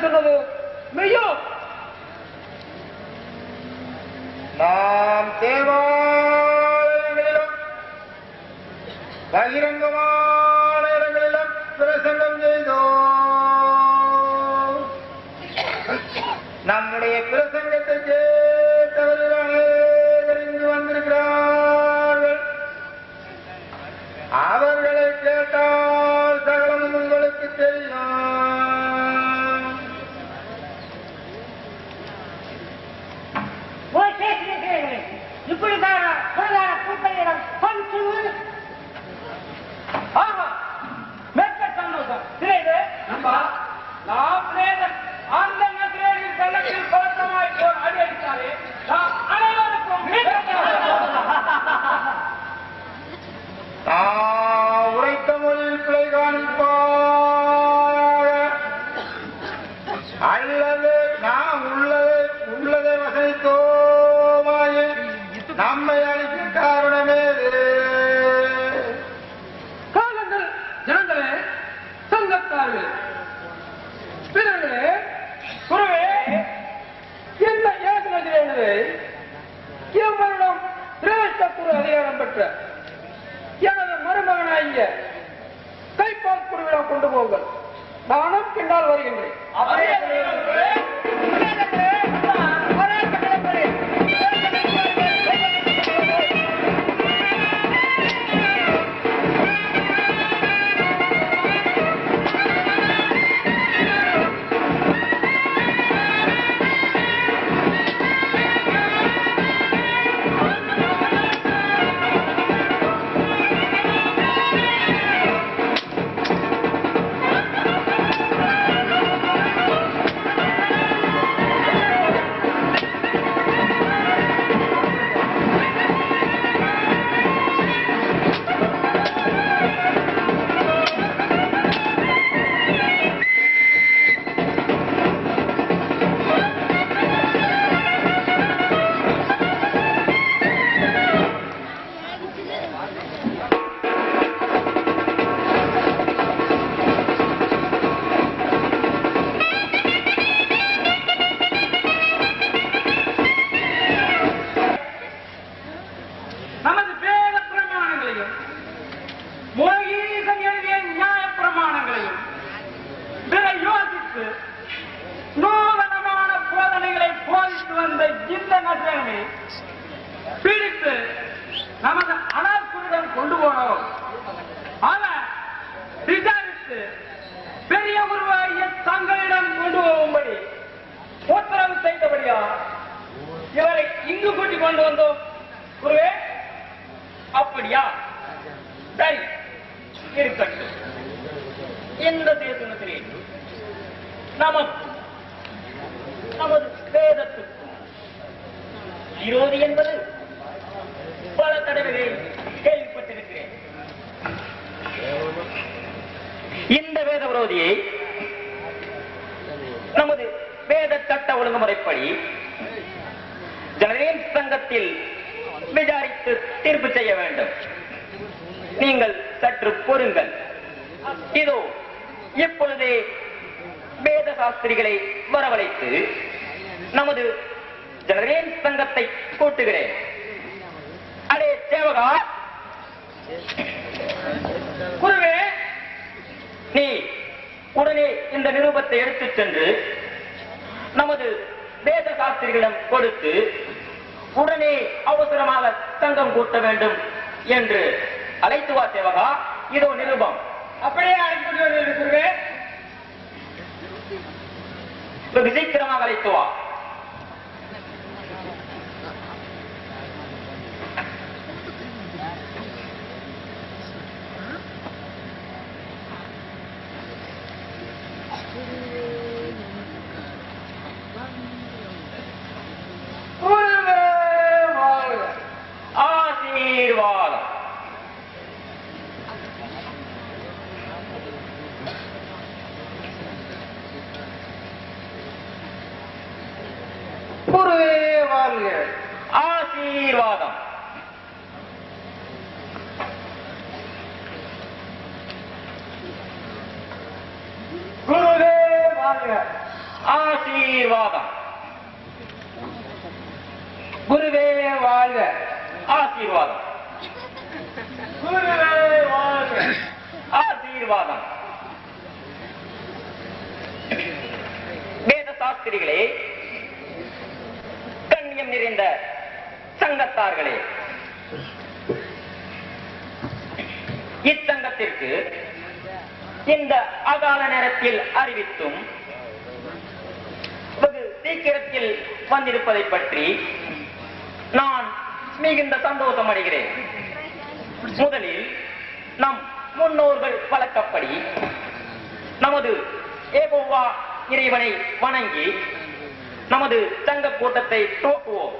Tetamu menyuruh. நான் அந்த நதிரேடில் வெள்ளத்தில் பழக்கமாய் போர் அடி அடித்தாலே நாம் அனைவருக்கும் உரைத்த மொழியில் பிழை காணிப்பாக அல்லது நாம் உள்ளதை உள்ளதை நம்மை அடைங்க கைப்பால் குருவிழா கொண்டு போங்கள். நானும் பின்னால் வருகின்றேன். பிடித்து நமது அனாக்குரிடம் கொண்டு போனோம். ஆனா விசாரித்து பெரிய உருவாகிய தங்களிடம் கொண்டு போகும்படி உத்தரவு செய்தபடியா இவரை இங்கு கூட்டி கொண்டு வந்தோம். குருவே அப்படியா? சரி இருக்கட்டும். இந்த தேசத்திலே நமக்கு நமது வேதத்துக்கு விரோதி என்பது பல தடவைகள் கேள்விப்பட்டிருக்கிறேன். இந்த வேத விரோதியை நமது வேத சட்ட ஒழுங்குமுறைப்படி ஜனதேன் சங்கத்தில் விசாரித்து தீர்ப்பு செய்ய வேண்டும். நீங்கள் சற்று பொறுங்கள். இதோ இப்பொழுதே வேத சாஸ்திரிகளை வரவழைத்து நமது ஜனரேன் சங்கத்தை கூட்டுகிறேன். அடே தேவகா! குருவே நீ உடனே இந்த நிரூபத்தை எடுத்துச் சென்று நமது வேத சாஸ்திரிகளிடம் கொடுத்து உடனே அவசரமாக சங்கம் கூட்ட வேண்டும் என்று அழைத்து வா தேவகா. இதோ நிருபம். அப்படியே அழைத்து குருவே. வெகு அழைத்து வா குருவே வாழ்க. ஆசீர்வாதம் குருவே வாழ்க ஆசீர்வாதம் குருவே வாழ்க ஆசீர்வாதம். குருவே வாழ்க. ஆசீர்வாதம். குருவே வாழ்க. ஆசீர்வாதம். வேத சாஸ்திரிகளே கண்ணியம் நிறைந்த சங்கத்தார்களே இச்சங்கத்திற்கு இந்த அகால நேரத்தில் அறிவித்தும் சீக்கிரத்தில் வந்திருப்பதை பற்றி நான் மிகுந்த சந்தோஷம் அடைகிறேன். முதலில் நம் முன்னோர்கள் வழக்கப்படி நமது ஏகோவா இறைவனை வணங்கி நமது சங்க கூட்டத்தை துவக்குவோம்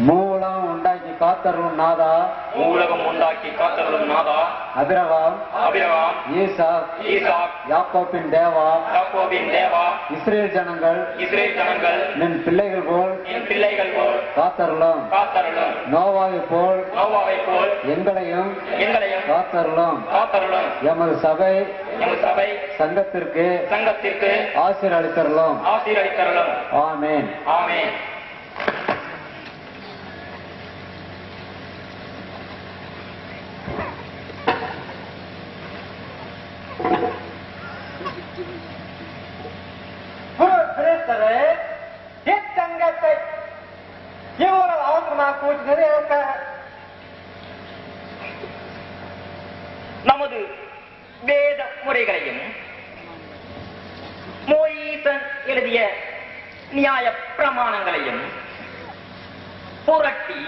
மூலம் உண்டாக்கி காத்தருளும் நாதா. உலகம் உண்டாக்கி காத்தருளும் நாதா. அபிரகாம். அபிரகாம். ஈசா ஈசாக். யாக்கோப்பின் தேவா. யாக்கோபின் தேவா. இஸ்ரேல் ஜனங்கள். இஸ்ரேல் ஜனங்கள். நின் பிள்ளைகள் போல் என் பிள்ளைகள் போல் காத்தருளும். காத்தருளும். நோவாவை போல் நோவாவை போல் எங்களையும் எங்களையும் காத்தருளும். காத்தருளும். எமது சபை எமது சபை சங்கத்திற்கு சங்கத்திற்கு ஆசிர் அளித்தருளும் ஆசீர்வதித்தருளும். ஆமேன். ஆமென். ஒன்பது வேத முறைகளையும் மோயீசன் எழுதிய நியாய பிரமாணங்களையும் புரட்டி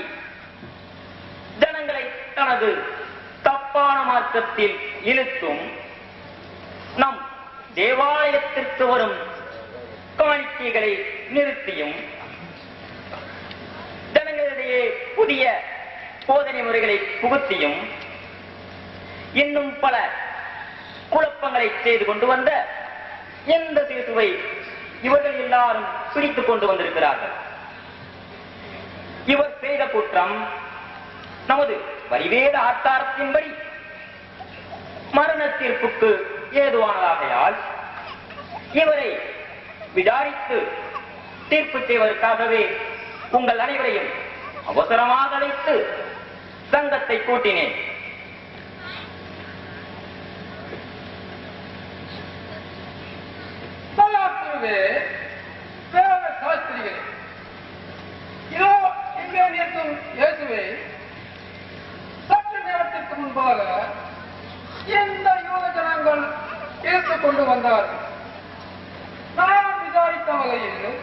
ஜனங்களை தனது தப்பான மார்க்கத்தில் இழுத்தும் நம் தேவாலயத்திற்கு வரும் காணிக்கைகளை நிறுத்தியும் ஜனங்களிடையே புதிய போதனை முறைகளை புகுத்தியும் இன்னும் பல குழப்பங்களை செய்து கொண்டு வந்த எந்த சிசுவை இவர்கள் எல்லாரும் பிடித்துக் கொண்டு வந்திருக்கிறார்கள். இவர் செய்த குற்றம் நமது வரிவேத ஆத்தாரத்தின்படி மரண தீர்ப்புக்கு ஏதுவானதாகையால் இவரை விசாரித்து தீர்ப்பு செய்வதற்காகவே உங்கள் அனைவரையும் அவசரமாக அழைத்து சங்கத்தை கூட்டினேன். வந்து வேத இதோ இயேசுவை சற்று நேரத்திற்கு முன்பாக எந்த யோக ஜனங்கள் இழுத்துக் கொண்டு வந்தார்கள் நான் விசாரித்த வகையில்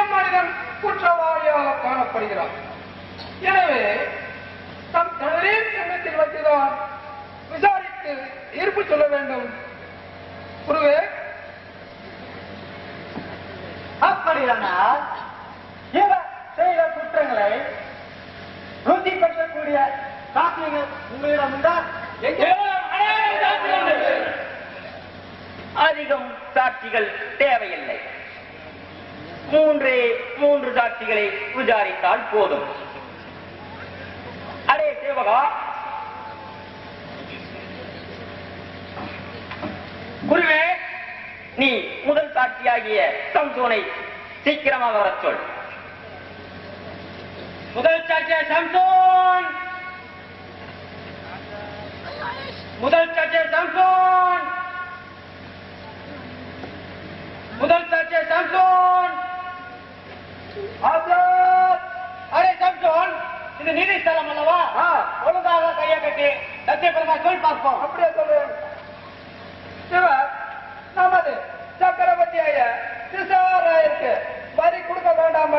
எம்மனிதன் குற்றவாளியாக காணப்படுகிறார் எனவே தம் தனதே சங்கத்தில் வைத்துதான் விசாரித்து இருப்பு சொல்ல வேண்டும். குருவே அப்படியானால் இவர் செய்த குற்றங்களை ருத்தி பெற்றக்கூடிய சாத்தியங்கள் உங்களிடம் உண்டா? அதிகம் சாட்சிகள் தேவையில்லை. மூன்றே மூன்று சாட்சிகளை விசாரித்தால் போதும். அடே சேவகா குருவே நீ முதல் சாட்சியாகிய சம்சோனை சீக்கிரமாக வரச் சொல். முதல் சாட்சிய சம்சோன். முதல் சாட்சிய சம்சோன். முதல் சாட்சிய சம்சோன்! அடே சம்சோன் இது நிதி ஸ்தலம் அல்லவா? ஒழுங்காக கையை கட்டி சத்தியபிரமா சொல் பார்ப்போம். அப்படியே சொல்றேன். நமது சக்கரவர்த்தியாய திசாராயிருக்கு வரி கொடுக்க வேண்டாம்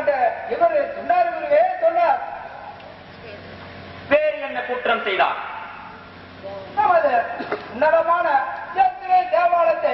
இவர் சொன்னார் குருவே சொன்னார்? பேர் என்ன குற்றம் செய்தார்? நமது நடமான தேவாலயத்தை